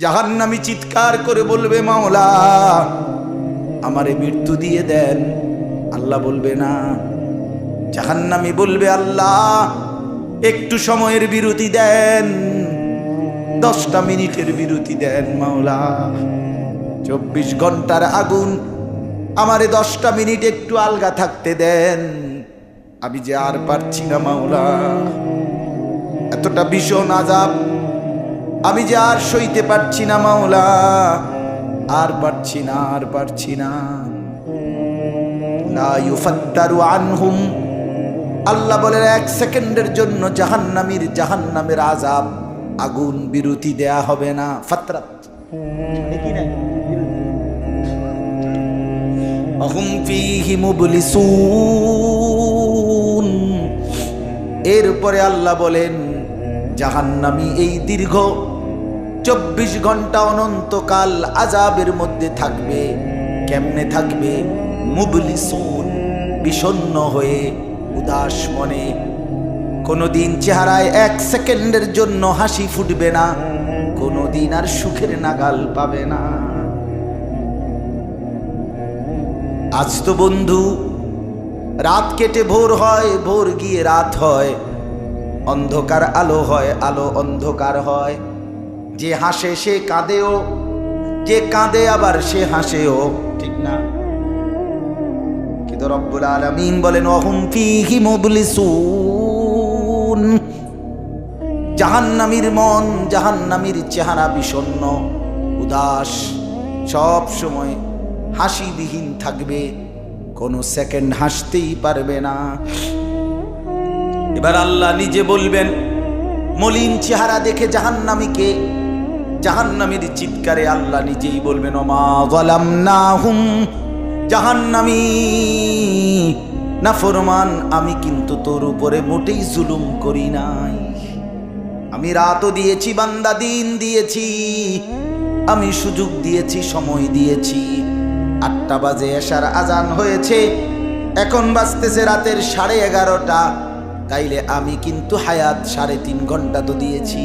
জাহান্নামি চিৎকার করে বলবে, মাওলা, আমারে মৃত্যু দিয়ে দেন। আল্লাহ বলবে, না। জাহান্নামি বলবে, আল্লাহ, একটু সময়ের বিরতি দেন, দশটা মিনিটের বিরতি দেন, মাওলা। চব্বিশ ঘণ্টার আগুন, আমারে দশটা মিনিট একটু আলগা থাকতে দেন। আমি যে আর পারছি না, মাওলা। এতটা ভীষণ আজাব। আমি যে আর সইতে পারছি না, মাওলা। আর পারছি না, আর পারছি না। আনহুম। আল্লাহ বলেন, এক সেকেন্ডের জন্য জাহান্নামীর জাহান্নামের আজাব আগুন বিরতি দেয়া হবে না। ফাতরাত। এরপরে আল্লাহ বলেন, জাহান্নামী এই দীর্ঘ চব্বিশ ঘণ্টা অনন্তকাল আজাবের মধ্যে থাকবে। কেমনে থাকবে? মুবলি মুবলিসুন, বিষণ্ণ হয়ে, উদাস মনে। কোনোদিন চেহারায় এক সেকেন্ডের জন্য হাসি ফুটবে না, কোনোদিন আর সুখের নাগাল পাবে না। আজ তো বন্ধু, রাত কেটে ভোর হয়, ভোর গিয়ে রাত হয়। অন্ধকার আলো হয়, আলো অন্ধকার হয়। যে হাসে সে কাঁদেও, যে কাঁদে আবার সে হাসেও, ঠিক না? কিন্তু রব্বুল আলামিন বলেন, অহুম ফিহি মুবলিসুন। জাহান্নামীর মন, জাহান্নামীর চেহারা বিষণ্ণ উদাস। সব সময় হাসিবিহীন থাকবে, কোনো সেকেন্ড হাসতেই পারবে না। এবার আল্লাহ নিজে বলবেন, মলিন চেহারা দেখে জাহান্নামীকে জাহান্নামীর চিৎকারে আল্লাহ নিজেই বলবেন, ওমা গলাম না না ফরমান, আমি কিন্তু তোর উপরে মোটেই জুলুম করি নাই। আমি রাতও দিয়েছি, বান্দা দিন দিয়েছি, আমি সুযোগ দিয়েছি, সময় দিয়েছি। আটটা বাজে এসার আজান হয়েছে, এখন বাজতেছে রাতের সাড়ে এগারোটা। তাইলে আমি কিন্তু হায়াত সাড়ে তিন ঘণ্টা তো দিয়েছি।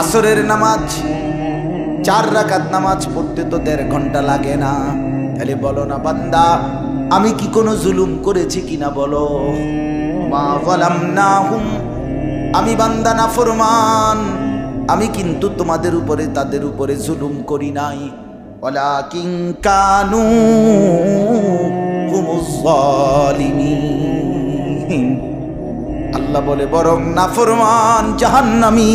আসরের নামাজ, চার রাকাত নামাজ পড়তে তো দেড় ঘণ্টা লাগে না। তাহলে বলো না বান্দা, আমি কি কোনো জুলুম করেছি কিনা বলো? মা বলাম না হুম আমি বান্দা না ফরমান আমি কিন্তু তোমাদের উপরে, তাদের উপরে জুলুম করি নাই। OLA king Kanu. আল্লাহ বলে, বরং না ফরমান জাহান্নামী।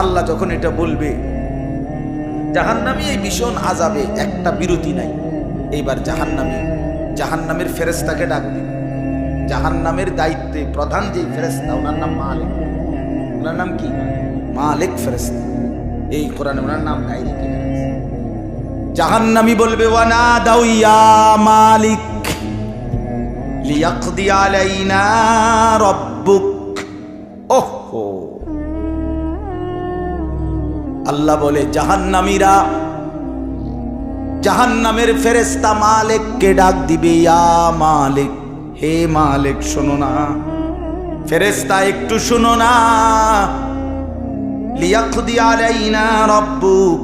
আল্লাহ যখন এটা বলবে, জাহান্নামী এই ভীষণ আজাবে একটা বিরতি নাই। এইবার জাহান্নামী, জাহান্নামের ফেরেস্তাকে ডাক দিবে। জাহান্নামের দায়িত্বে প্রধান যে ফেরেস্তা ওনার নাম মালিক। ওনার নাম কি? মালিক ফেরেস্তা এই কোরআনে ওনার নাম ডাইরেক্ট জাহান্নামী বলবে, ওয়ানা দাউইয়া মালিক, লিয়াকদি আলাইনা রব্বুক আল্লাহ বলে, জাহান্নামীরা, জাহান্নামের ফেরেস্তা মালিককে ডাক দিবে, ইয়া মালিক, হে মালিক, শোনো না। ফেরেস্তা একটু শোনো না। লিয়াকদি আলাইনা রব্বুক।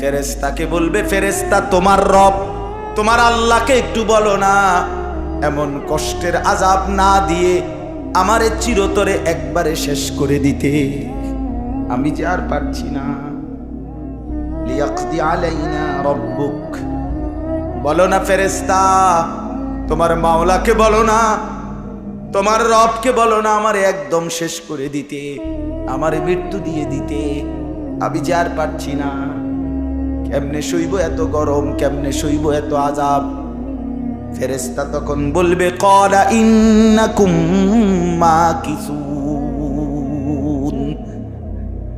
ফেরেস্তাকে বলবে ফেরেস্তা তোমার রব, তোমার আল্লাহকে একটু বলো না। এমন কষ্টের আজাব না দিয়ে আমারে চিরতরে একবারে শেষ করে দিতে। আমি যে আর পারছি না। লিয়াকদি আলাইনা রব্বুক। বলো না ফেরেস্তা তোমার মাওলাকে বলো না, তোমার রবকে বলো না, আমার একদম শেষ করে দিতে, আমার মৃত্যু দিয়ে দিতে, আমি যে আর পারছি না। কেমনে সইব এত গরম, কেমনে সইব এত আজাব ফেরেস্তা তখন বলবে করা ইন্নাকুম মা কিছু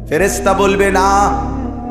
ফেরেস্তা বলবে, না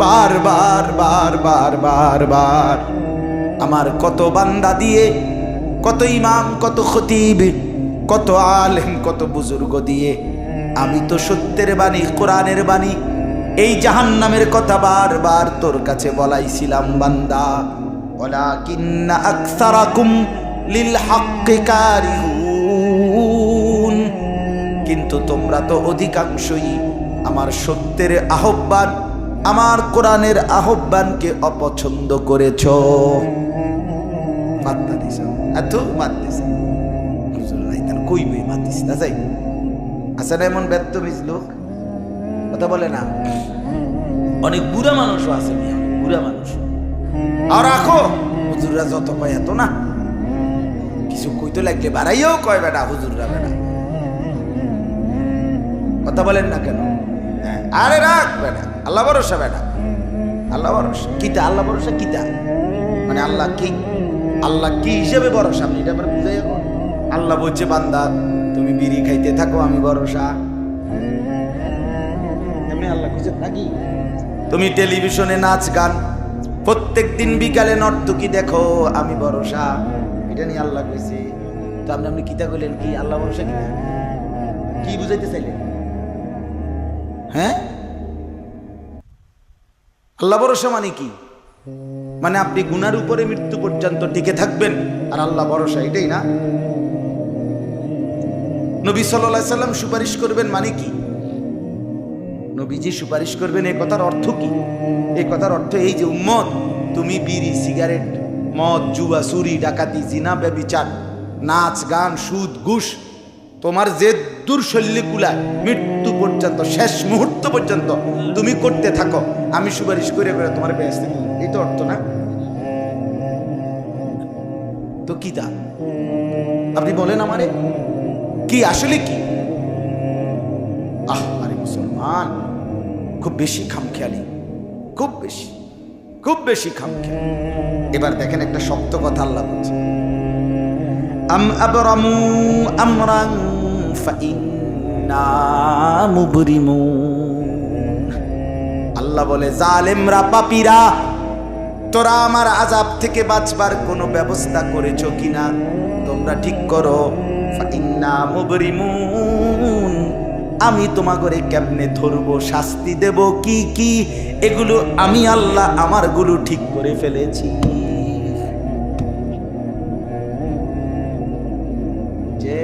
বারবার বার বার বার বার বার। আমার কত বান্দা দিয়ে, কত ইমাম, কত খতিব, কত আলেম, কত বুজুর্গ দিয়ে, আমি তো সত্যের বাণী, কোরআনের বাণী, এই জাহান্নামের কথা বারবার তোর কাছে বলাইছিলাম, বান্দা। ওয়ালাকিন্না আকসারাকুম লিল হাক্কি কিন্তু তোমরা তো অধিকাংশই আমার সত্যের আহ্বান আমার কোরআনের আহ্বানকে অপছন্দ করেছ। না যাই। এমন ব্যর্থ লোক? কথা বলে না? অনেক বুড়া মানুষও আছে বুড়া মানুষ। আর রাখো। যত এত না। কিছু কইতে লাগলে বাড়াইও কয় বেটা হুজুররা বেটা। কথা বলেন না কেন? হ্যাঁ, আরে রাখ বেটা। আল্লাহ ভরসা বেটা। আল্লাহ ভরসা। কিতা আল্লাহ ভরসা কিতা মানে আল্লাহ কি? আল্লাহ কি হিসেবে ভরসা? আপনি এটা আবার এখন আল্লাহ বলছে, বান্দা, তুমি বিড়ি খাইতে থাকো, আমি ভরসা। এমনি আল্লাহ খুঁজে নাকি তুমি টেলিভিশনে নাচ, গান, প্রত্যেক দিন বিকালে নর্তকি দেখো, আমি ভরসা। এটা নিয়ে আল্লাহ কইছে। তো আপনি আপনি কিতা কইলেন কি? আল্লাহ ভরসা কিতা কি বুঝাইতে চাইলেন? হ্যাঁ? আল্লাহ ভরসা মানে কি? মানে আপনি গুনার উপরে মৃত্যু পর্যন্ত টিকে থাকবেন, আর আল্লাহ ভরসা এটাই না? নবী সাল্লাহ সাল্লাম সুপারিশ করবেন মানে কি? নবীজি সুপারিশ করবেন এই কথার অর্থ কি? এই কথার অর্থ এই যে, উম্মত, তুমি বিড়ি, সিগারেট, মদ, জুয়া, চুরি, ডাকাতি, জিনা, ব্যবিচার, নাচ, গান, সুদ, ঘুষ, তোমার যে দুর্শল্যে কুলায়, মৃত্যু পর্যন্ত, শেষ মুহূর্ত পর্যন্ত তুমি করতে থাকো। আমি সুপারিশ করে করে তোমার ব্যস্ত এই তো অর্থ না? তো কি তা আপনি বলেন আমারে। কি, আসলে কি? আহ, আরে মুসলমান, খুব বেশি খামখেয়ালি, খুব বেশি খুব বেশি খামখেয়ালি। এবার দেখেন একটা শক্ত কথা আল্লাহ বলছে। আম আবরামু আমরান আল্লাহ বলে, জালেমরা তোরা আমার আজাব থেকে বাঁচবার কোনো ব্যবস্থা করেছ কিনা? তোমরা ঠিক করো। আমি তোমাগরে কেমনে ধরবো, শাস্তি দেব, কি কি? এগুলো আমি আল্লাহ আমারগুলো ঠিক করে ফেলেছি। যে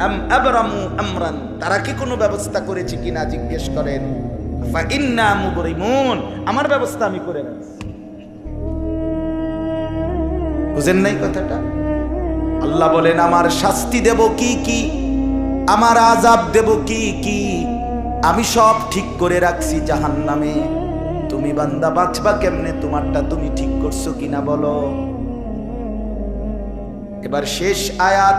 আম আবরামু আমরান তারা কি কোনো ব্যবস্থা করেছে কিনা জিজ্ঞেস করেন আমার ব্যবস্থা আমি করে বুঝেন নাই কথাটা? আল্লাহ বলেন, আমার শাস্তি দেব কি কি, আমার আজাব দেব কি কি, আমি সব ঠিক করে রাখছি জাহান নামে তুমি বান্দা বাঁচবা কেমনে? তোমারটা তুমি ঠিক করছ কিনা বলো? এবার শেষ আয়াত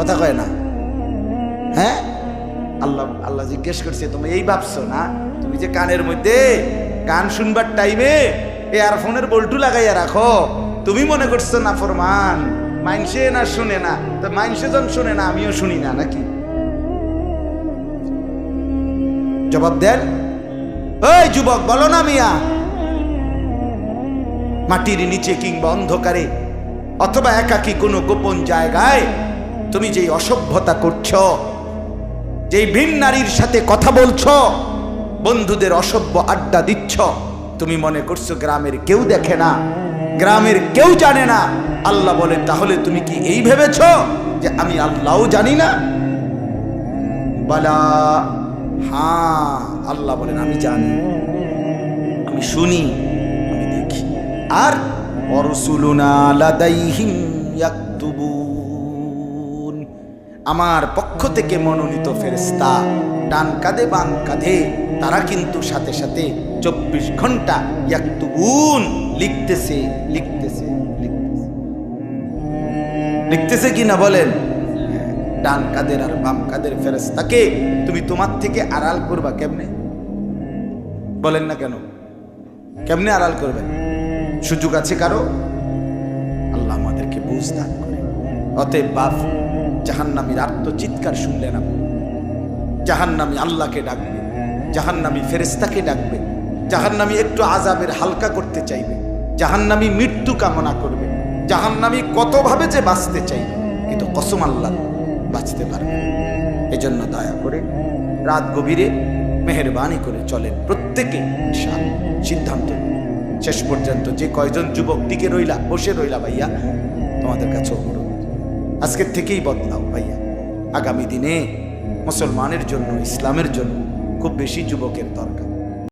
কথা কয় না? হ্যাঁ? আল্লাহ আল্লাহ জিজ্ঞেস করছে, তুমি এই ভাবছ না? তুমি যে কানের মধ্যে গান শুনবার টাইমে এয়ারফোনের বল্টু লাগাইয়া রাখো? তুমি মনে করছ না, ফরমান মাইনসে না শুনে না? তো মাইনসে যখন শুনে না, আমিও শুনি না, নাকি? জবাব দেন, ওই যুবক, বলো না মিয়া, মাটির নিচে কিংবা অন্ধকারে অথবা একাকি কোনো গোপন জায়গায় তুমি যেই অসভ্যতা করছ, যেই ভিন নারীর সাথে কথা বলছ, বন্ধুদের অসভ্য আড্ডা দিচ্ছ, তুমি মনে করছ গ্রামের কেউ দেখে না, গ্রামের কেউ জানে না। আল্লাহ বলে, তাহলে তুমি কি এই ভেবেছ যে আমি আল্লাহও জানি না? বলা হ্যাঁ আল্লাহ বলেন, আমি জানি। আমি শুনি, আমি দেখি। আর অরসুলুনা লাদাইহিম ইয়াকতুবুন। আমার পক্ষ থেকে মনোনীত ফেরেস্তা ডান কাঁধে বাম কাঁধে তারা কিন্তু সাথে সাথে চব্বিশ ঘণ্টা ইয়াকতুবুন লিখতেছে লিখতেছে লিখতেছে। লিখতেছে কি না বলেন? হ্যাঁ, ডান কাদের আর বাম কাদের ফেরেস্তাকে তুমি তোমার থেকে আড়াল করবা কেমনে? বলেন না কেন? কেমনে আড়াল করবেন সুযোগ আছে কারও? আল্লাহ আমাদেরকে বুঝ দান করে। অতএব বাপ জাহান্নামীর আত্মচিৎকার শুনলে না জাহান্নামী আল্লাহকে ডাকবে, জাহান্নামী ফেরেস্তাকে ডাকবে, জাহান্নামী একটু আজাবের হালকা করতে চাইবে, জাহান্নামী মৃত্যু কামনা করবে, জাহান্নামী কতভাবে যে বাঁচতে চাইবে, কিন্তু কসম আল্লাহ বাঁচতে পারবে এজন্য দয়া করে রাত গভীরে মেহরবানি করে চলেন প্রত্যেকে সিদ্ধান্ত শেষ পর্যন্ত যে কয়জন যুবক টিকে রইলা, বসে রইলা ভাইয়া, তোমাদের কাছে অনুরোধ। আজকের থেকেই বদলাও ভাইয়া। আগামী দিনে মুসলমানের জন্য ইসলামের জন্য খুব বেশি যুবকের দরকার।